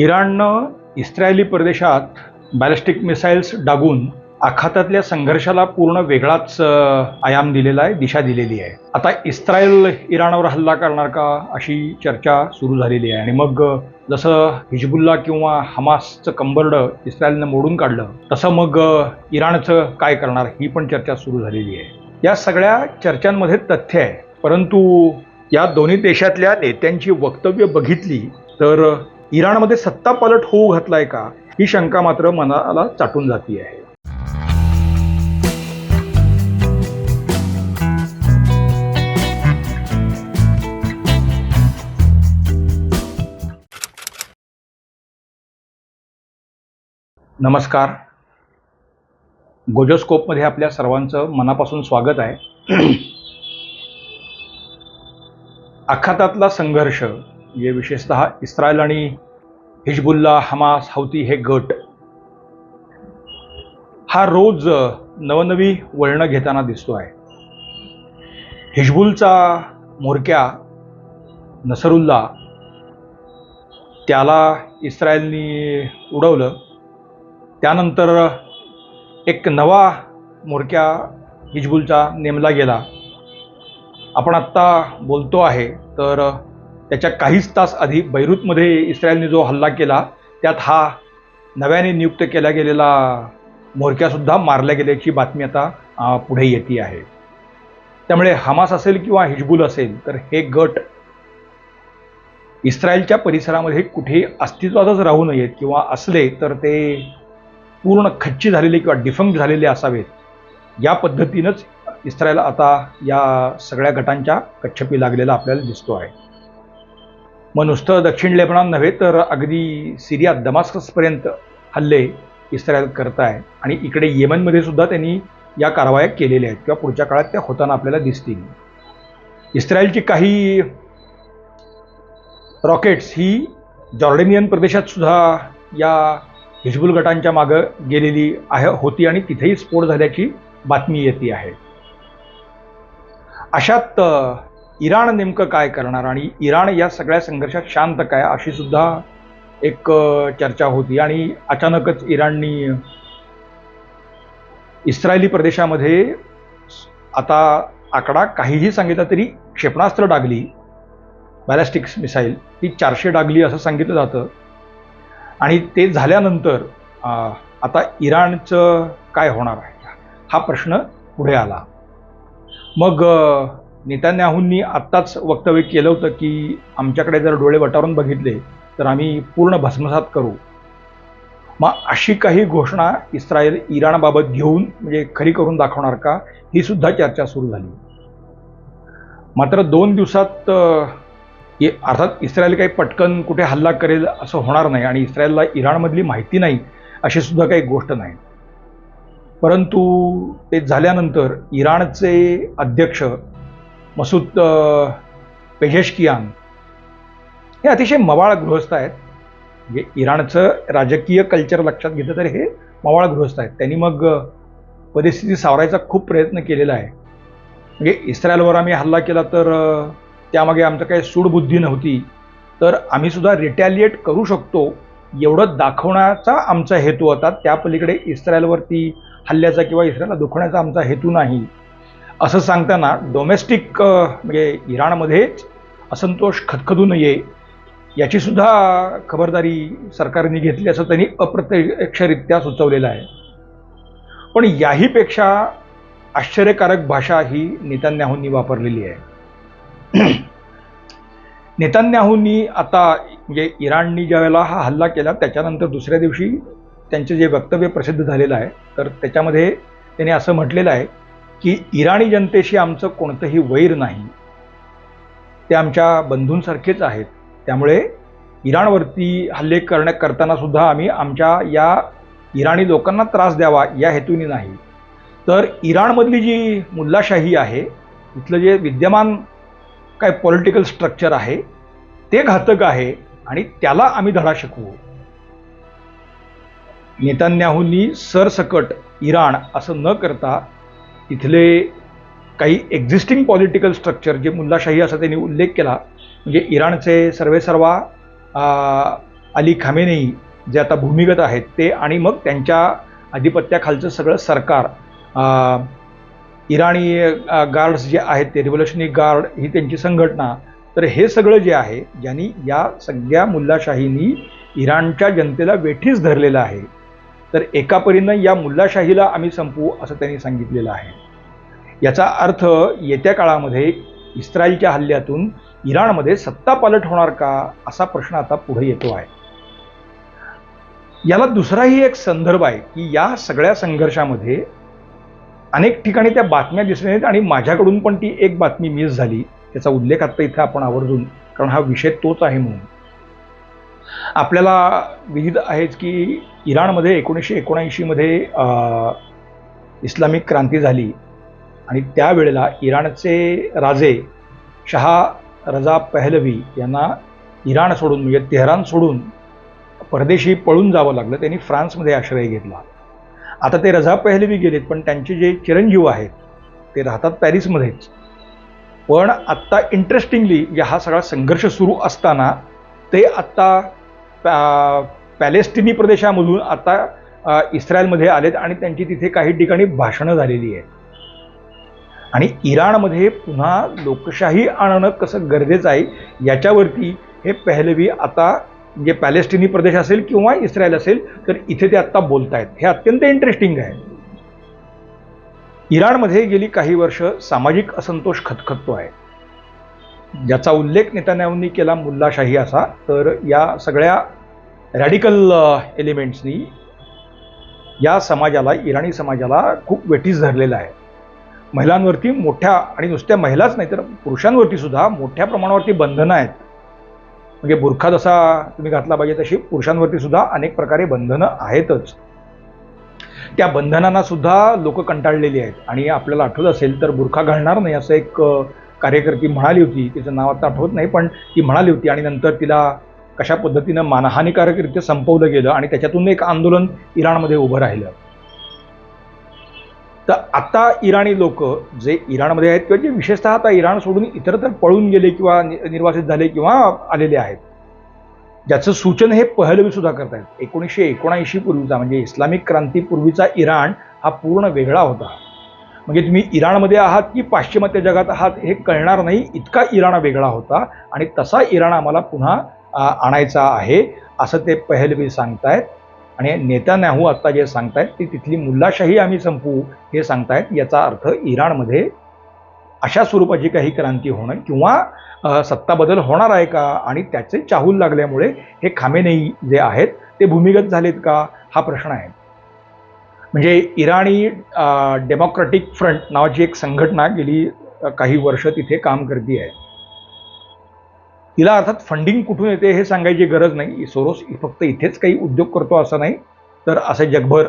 इराणनं इस्रायली प्रदेशात ballistic missiles डागून आखातातल्या संघर्षाला पूर्ण वेगळाच आयाम दिलेला आहे दिशा दिलेली आहे. आता इस्रायल इराणवर हल्ला करणार का अशी चर्चा सुरू झालेली आहे. आणि मग जसं हिजबुल्ला किंवा हमासचं कंबरडं इस्रायलनं मोडून काढलं तसं मग इराणचं काय करणार ही पण चर्चा सुरू झालेली आहे. या सगळ्या चर्चांमध्ये तथ्य आहे. परंतु या दोन्ही देशातल्या नेत्यांची वक्तव्य बघितली तर इराणमध्ये सत्ता पालट होऊ घातलाय का? ही शंका मात्र मनाला चाटून जाती आहे. नमस्कार. गोजोस्कोपमध्ये आपल्या सर्वांचं मनापासून स्वागत आहे. आखातातला संघर्ष म्हणजे विशेषतः इस्रायल आणि हिजबुल्ला हमास हौती हे गट. हा रोज नवनवी वळणं घेताना दिसतो आहे. हिजबुलचा म्होरक्या नसरुल्ला त्याला इस्रायलनी उडवलं. त्यानंतर एक नवा म्होरक्या हिजबुलचा नेमला गेला. आपण आत्ता बोलतो आहे तर त्याच्या काहीच तास आधी बैरूतमध्ये इस्रायलने जो हल्ला केला त्यात हा नव्याने नियुक्त केला गेलेला म्होरक्यासुद्धा मारल्या गेल्याची बातमी आता पुढे येते आहे. त्यामुळे हमास असेल किंवा हिजबुल असेल तर हे गट इस्रायलच्या परिसरामध्ये कुठेही अस्तित्वातच राहू नयेत किंवा असले तर ते पूर्ण खच्ची झालेले किंवा डिफंक्ट झालेले असावेत. या पद्धतीनंच इस्रायल आता या सगळ्या गटांच्या कच्छपी लागलेला आपल्याला दिसतो आहे. मग नुसतं दक्षिण लेबनान नव्हे तर अगदी सिरिया दमास्कसपर्यंत हल्ले इस्रायल करत आहे आणि इकडे येमनमध्ये सुद्धा त्यांनी या कारवाया केलेल्या आहेत. किंवा पुढच्या काळात त्या होताना आपल्याला दिसतील. इस्रायलची काही रॉकेट्स ही जॉर्डेनियन प्रदेशात सुद्धा या हिजबुल गटांच्या मागं गेलेली आहे होती आणि तिथेही स्फोट झाल्याची बातमी येते आहे. अशात इराण नेमकं काय करणार आणि इराण या सगळ्या संघर्षात शांत काय अशी सुद्धा एक चर्चा होती. आणि अचानकच इराणनी इस्रायली प्रदेशामध्ये आता आकडा काहीही सांगितला तरी क्षेपणास्त्र डागली बॅलॅस्टिक्स मिसाईल ती चारशे डागली असं सांगितलं जातं. आणि ते झाल्यानंतर आता इराणचं काय होणार आहे? हा प्रश्न पुढे आला. मग नेतान्याहूंनी आत्ताच वक्तव्य केलं होतं की आमच्याकडे जर डोळे वटारून बघितले तर आम्ही पूर्ण भस्मसात करू. मग अशी काही घोषणा इस्रायल इराणबाबत घेऊन म्हणजे खरी करून दाखवणार का? ही सुद्धा चर्चा सुरू झाली. मात्र दोन दिवसात अर्थात इस्रायल काही पटकन कुठे हल्ला करेल असं होणार नाही आणि इस्रायलला इराणमधली माहिती नाही अशी सुद्धा काही गोष्ट नाही. परंतु ते झाल्यानंतर इराणचे अध्यक्ष मसूद अ, पेजेशकियान हे अतिशय मवाळ गृहस्थ आहेत. म्हणजे इराणचं राजकीय कल्चर लक्षात घेतलं तर हे मवाळ गृहस्थ आहेत. त्यांनी मग परिस्थिती सावरायचा खूप प्रयत्न केलेला आहे. म्हणजे इस्रायलवर आम्ही हल्ला केला तर त्यामागे आमचं काही सूडबुद्धी नव्हती. तर आम्हीसुद्धा रिटॅलिएट करू शकतो. एवढं दाखवण्याचा आमचा हेतू होता. त्या पलीकडे इस्रायलवरती हल्ल्याचा किंवा इस्रायलला दुखवण्याचा आमचा हेतू नाही. असं सांगताना डोमेस्टिक म्हणजे इराणमध्येच असंतोष खदखदू नये याचीसुद्धा खबरदारी सरकारने घेतली असं त्यांनी अप्रत्यक्षरित्या सुचवलेलं आहे. पण याहीपेक्षा आश्चर्यकारक भाषा ही नेतान्याहूंनी वापरलेली आहे. नेतान्याहूंनी आता म्हणजे इराणनी ज्या वेळेला हा हल्ला केला त्याच्यानंतर दुसऱ्या दिवशी त्यांचे जे वक्तव्य प्रसिद्ध झालेलं आहे तर त्याच्यामध्ये त्यांनी असं म्हटलेलं आहे की इराणी जनतेशी आमचं कोणतंही वैर नाही. ते आमच्या बंधूंसारखेच आहेत. त्यामुळे इराणवरती हल्ले करण्या करताना सुद्धा आम्ही आमच्या या इराणी लोकांना त्रास द्यावा या हेतूने नाही. तर इराणमधली जी मुल्लाशाही आहे इथलं जे विद्यमान काय पॉलिटिकल स्ट्रक्चर आहे ते घातक आहे आणि त्याला आम्ही धडा शिकवू. नेतान्याहूंनी सरसकट इराण असं न करता इथले काही एक्झिस्टिंग पॉलिटिकल स्ट्रक्चर जे मुल्लाशाही असा त्यांनी उल्लेख केला म्हणजे इराणचे सर्वेसर्वा अली खामेनेई जे आता भूमिगत आहेत ते आणि मग त्यांच्या आधिपत्याखालचं सगळं सरकार इराणी गार्ड्स जे आहेत ते रिव्होल्युशनरी गार्ड ही त्यांची संघटना तर हे सगळं जे आहे ज्यांनी या सगळ्या मुल्लाशाहींनी इराणच्या जनतेला वेठीस धरलेलं आहे तर एका परीनं या मुल्लाशाहीला आम्ही संपवू असं त्यांनी सांगितलेलं आहे. याचा अर्थ येत्या काळामध्ये इस्रायलच्या हल्ल्यातून इराणमध्ये सत्ता पालट होणार का असा प्रश्न आता पुढे येतो आहे. याला दुसराही एक संदर्भ आहे की या सगळ्या संघर्षामध्ये अनेक ठिकाणी त्या बातम्या दिसल्या नाहीत आणि माझ्याकडून पण ती एक बातमी मिस झाली. त्याचा उल्लेख आता इथं आपण आवर्जून कारण हा विषय तोच आहे म्हणून. आपल्याला विहित आहेच की इराणमध्ये एकोणीसशे एकोणऐंशीमध्ये इस्लामिक क्रांती झाली. आणि त्यावेळेला इराणचे राजे शहा रजा पहलवी यांना इराण सोडून म्हणजे तेहरान सोडून परदेशी पळून जावं लागलं. त्यांनी फ्रान्समध्ये आश्रय घेतला. आता ते रजा पहलवी गेलेत पण त्यांचे जे चिरंजीव आहेत ते राहतात पॅरिसमध्येच. पण आत्ता इंटरेस्टिंगली म्हणजे हा सगळा संघर्ष सुरू असताना ते आत्ता पॅ पॅलेस्टिनी प्रदेशामधून आता इस्रायलमध्ये आलेत आणि त्यांची तिथे काही ठिकाणी भाषणं झालेली आहेत. आणि इराणमध्ये पुन्हा लोकशाही आणणं कसं गरजेचं आहे याच्यावरती हे पहलवी आता म्हणजे पॅलेस्टिनी प्रदेश असेल किंवा इस्रायल असेल तर इथे ते आत्ता बोलत आहेत हे अत्यंत इंटरेस्टिंग आहे. इराणमध्ये गेली काही वर्ष सामाजिक असंतोष खतखततो आहे. ज्याचा उल्लेख नेतान्याहूंनी केला मुल्लाशाही असा तर या सगळ्या रॅडिकल एलिमेंट्सनी uh, या समाजाला इराणी समाजाला खूप वेठीस धरलेलं आहे. महिलांवरती मोठ्या आणि नुसत्या महिलाच नाही तर पुरुषांवरती सुद्धा मोठ्या प्रमाणावरती बंधनं आहेत. म्हणजे बुरखा जसा तुम्ही घातला पाहिजे तशी पुरुषांवरती सुद्धा अनेक प्रकारे बंधनं आहेतच. त्या बंधनांना सुद्धा लोक कंटाळलेली आहेत. आणि आपल्याला आठवत असेल तर बुरखा घालणार नाही असं एक uh, कार्यकर्ती म्हणाली होती तिचं नाव आता आठवत नाही पण ती म्हणाली होती आणि नंतर तिला कशा पद्धतीनं मानहानिकारकरित्या संपवलं गेलं आणि त्याच्यातून एक आंदोलन इराणमध्ये उभं राहिलं. तर आता इराणी लोक जे इराणमध्ये आहेत किंवा जे विशेषतः आता इराण सोडून इतरत्र पळून गेले किंवा नि- निर्वासित झाले किंवा आलेले आहेत ज्याचं सूचन हे पहलवी सुद्धा करतायत एकोणीसशे एकोणऐंशी पूर्वीचा म्हणजे इस्लामिक क्रांतीपूर्वीचा इराण हा पूर्ण वेगळा होता. म्हणजे तुम्ही इराणमध्ये आहात की पाश्चिमात्य जगात आहात हे कळणार नाही. इतका इराण वेगळा होता आणि तसा इराण आम्हाला पुन्हा आणायचा आहे असं ते पहलवी सांगतायत. आणि नेत्यान्याहू आत्ता जे सांगतायत ती तिथली मुल्लाशाही आम्ही संपवू हे सांगतायत. याचा अर्थ इराणमध्ये अशा स्वरूपाची काही क्रांती होणं किंवा सत्ता बदल होणार आहे का आणि त्याचे चाहूल लागल्यामुळे हे खामेनेई जे आहेत ते भूमिगत झालेत का? हा प्रश्न आहे. म्हणजे इराणी डेमोक्रॅटिक फ्रंट नावाची एक संघटना गेली काही वर्ष तिथे काम करते आहे. तिला अर्थात फंडिंग कुठून येते हे सांगायची गरज नाही. सोरोस फक्त इथेच काही उद्योग करतो असं नाही तर असे जगभर.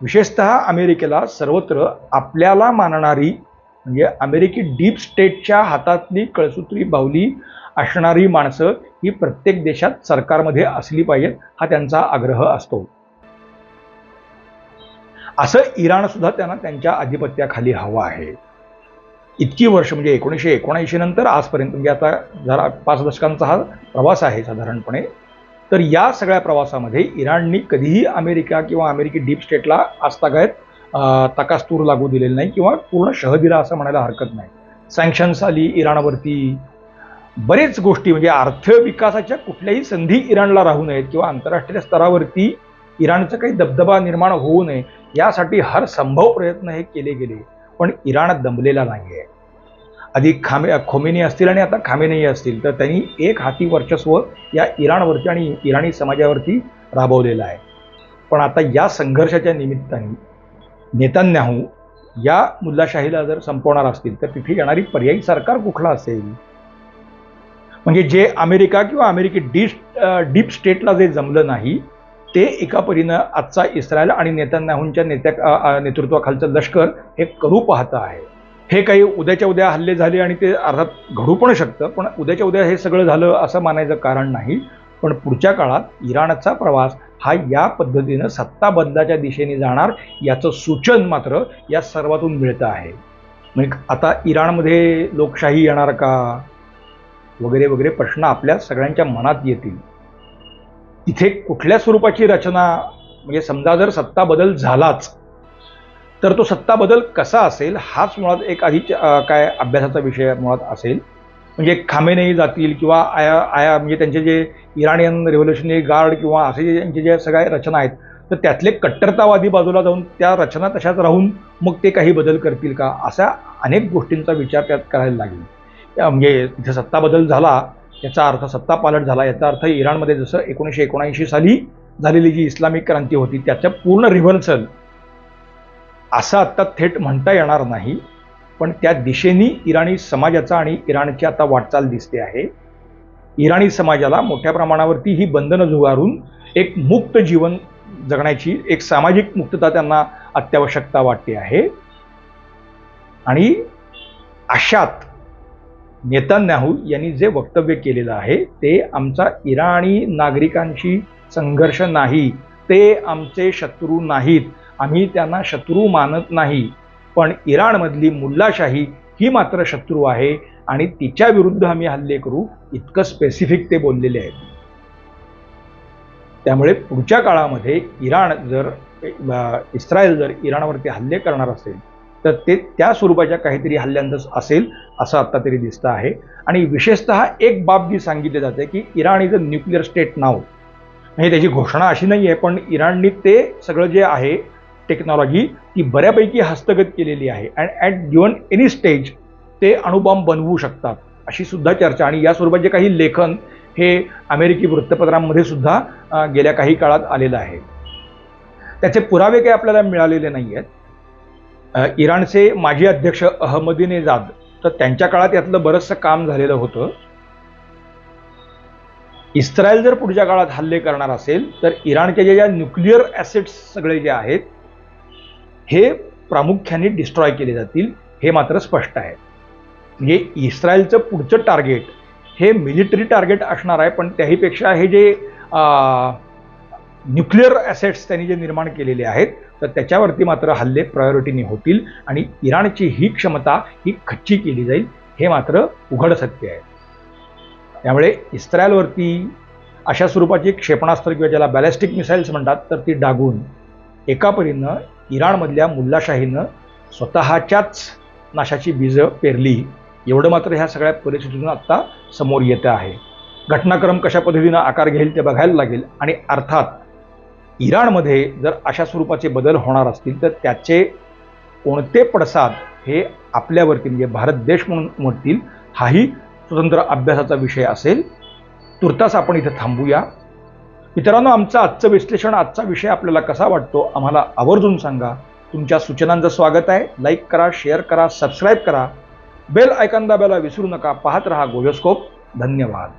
विशेषतः अमेरिकेला सर्वत्र आपल्याला मानणारी म्हणजे अमेरिकी डीप स्टेटच्या हातातली कळसूत्री बावली असणारी माणसं ही प्रत्येक देशात सरकारमध्ये असली पाहिजेत हा त्यांचा आग्रह असतो. असं इराण सुद्धा त्यांना त्यांच्या आधिपत्याखाली हवं आहे. इतकी वर्ष म्हणजे एकोणीसशे एकोणऐंशी नंतर आजपर्यंत म्हणजे आता जरा पाच दशकांचा हा प्रवास आहे साधारणपणे तर या सगळ्या प्रवासामध्ये इराणनी कधीही अमेरिका किंवा अमेरिकी डीप स्टेटला आजतागायत तकास्तूर लागू दिलेलं नाही किंवा पूर्ण शह दिला असं म्हणायला हरकत नाही. सँक्शन्स आली इराणवरती. बरेच गोष्टी म्हणजे अर्थविकासाच्या कुठल्याही संधी इराणला राहू नयेत किंवा आंतरराष्ट्रीय स्तरावरती इराणचा काही दबदबा निर्माण होऊ नये यासाठी हर संभव प्रयत्न हे केले गेले पण इराण दमलेला नाही आहे आधी खामे खोमेनी असतील आणि आता खामेनेही असतील तर त्यांनी एक हाती वर्चस्व या इराणवरती आणि इराणी समाजावरती राबवलेलं आहे. पण आता या संघर्षाच्या निमित्ताने नेतान्याहू या मुल्लाशाहीला जर संपवणार असतील तर तिथे येणारी पर्यायी सरकार कुठला असेल? म्हणजे जे अमेरिका किंवा अमेरिकी डीप डीप स्टेटला जे जमलं नाही ते एका परीनं आजचा इस्रायल आणि नेत्यांनाहूनच्या नेत्या नेतृत्वाखालचं लष्कर हे करू पाहतं आहे. हे काही उद्याच्या उद्या हल्ले झाले आणि ते अर्थात घडू पण शकतं पण उद्याच्या उद्या हे सगळं झालं असं मानायचं कारण नाही. पण पुढच्या काळात इराणचा प्रवास हा या पद्धतीनं सत्ता बदलाच्या दिशेने जाणार याचं सूचन मात्र या सर्वातून मिळतं आहे. म्हणजे आता इराणमध्ये लोकशाही येणार का? वगैरे वगैरे प्रश्न आपल्या सगळ्यांच्या मनात येतील. तिथे कुठल्या स्वरूपाची रचना म्हणजे समजा जर सत्ता बदल झालाच तर तो सत्ता बदल कसा असेल हाच मुळात एक आधी काय अभ्यासाचा विषय मुळात असेल. म्हणजे खामेनेही जातील किंवा आया आया म्हणजे त्यांचे जे इराणियन रेव्होल्युशनरी गार्ड किंवा असे जे त्यांचे जे सगळ्या रचना आहेत तर त्यातले कट्टरतावादी बाजूला जाऊन त्या रचना तशाच राहून मग ते काही बदल करतील का? अशा अनेक गोष्टींचा विचार त्यात करायला लागेल. म्हणजे तिथे सत्ता बदल झाला याचा अर्थ सत्ता पालट झाला. याचा अर्थ इराणमध्ये जसं एकोणीसशे एकोणऐंशी साली झालेली जी इस्लामिक क्रांती होती त्याचं पूर्ण रिव्हर्सल असं आत्ता थेट म्हणता येणार नाही पण त्या दिशेने इराणी समाजाचा आणि इराणची आता वाटचाल दिसते आहे. इराणी समाजाला मोठ्या प्रमाणावरती ही बंधनं झुगारून एक मुक्त जीवन जगण्याची एक सामाजिक मुक्तता त्यांना अत्यावश्यकता वाटते आहे. आणि अशात नेतान्याहू यांनी जे वक्तव्य केलेलं आहे ते आमचा इराणी नागरिकांशी संघर्ष नाही ते आमचे शत्रू नाहीत आम्ही त्यांना शत्रू मानत नाही. पण इराणमधली मुल्लाशाही ही मात्र शत्रू आहे आणि तिच्या विरुद्ध आम्ही हल्ले करू इतकं स्पेसिफिक ते बोललेले आहेत. त्यामुळे पुढच्या काळामध्ये इराण जर इस्रायल जर इराणवरती हल्ले करणार असेल तर ते त्या स्वरूपाच्या काहीतरी हल्ल्यांतच असेल असं आत्ता तरी दिसतं आहे. आणि विशेषत एक बाब जी सांगितली जाते की Iran is a nuclear state नाव म्हणजे त्याची घोषणा अशी नाही आहे पण इराणनी ते सगळं जे आहे टेक्नॉलॉजी ती बऱ्यापैकी हस्तगत केलेली आहे. And at given any stage ते अणुबॉम्ब बनवू शकतात अशी सुद्धा चर्चा. आणि या स्वरूपाचे काही लेखन हे अमेरिकी वृत्तपत्रांमध्ये सुद्धा गेल्या काही काळात आलेलं आहे. त्याचे पुरावे काही आपल्याला मिळालेले नाही आहेत इराणचे माजी अध्यक्ष अहमदीनेजाद तर त्यांच्या काळात यातलं बरंचसं काम झालेलं होतं. इस्रायल जर पुढच्या काळात हल्ले करणार असेल तर इराणच्या ज्या न्यूक्लिअर ॲसेट्स सगळे जे आहेत हे प्रामुख्याने डिस्ट्रॉय केले जातील हे मात्र स्पष्ट आहे. म्हणजे इस्रायलचं पुढचं टार्गेट हे मिलिटरी टार्गेट असणार आहे पण त्याहीपेक्षा हे जे न्यूक्लिअर ॲसेट्स त्यांनी जे निर्माण केलेले आहेत तर त्याच्यावरती मात्र हल्ले प्रायोरिटीने होतील आणि इराणची ही क्षमता ही खच्ची केली जाईल हे मात्र उघड सत्य आहे. त्यामुळे इस्रायलवरती अशा स्वरूपाची क्षेपणास्त्र किंवा ज्याला बॅलेस्टिक मिसाईल्स म्हणतात तर ती डागून एका परीनं इराणमधल्या मुल्लाशाहीनं स्वतःच्याच नाशाची बीजं पेरली. एवढं मात्र ह्या सगळ्या परिस्थितीतून आत्ता समोर येतं आहे. घटनाक्रम कशा पद्धतीनं आकार घेईल ते बघायला लागेल आणि अर्थात इराणमध्ये जर अशा स्वरूपाचे बदल होणार असतील तर त्याचे कोणते पडसाद हे आपल्यावरती म्हणजे भारत देश म्हणून म्हणतील हाही स्वतंत्र अभ्यासाचा विषय असेल. तुर्तास आपण इथं थांबूया. मित्रांनो आमचं आजचं विश्लेषण आजचा विषय आपल्याला कसा वाटतो आम्हाला आवर्जून सांगा. तुमच्या सूचनांचं स्वागत आहे. लाईक करा शेअर करा सबस्क्राईब करा. बेल ऐकन दाबायला विसरू नका. पाहत रहा गोयोस्कोप धन्यवाद.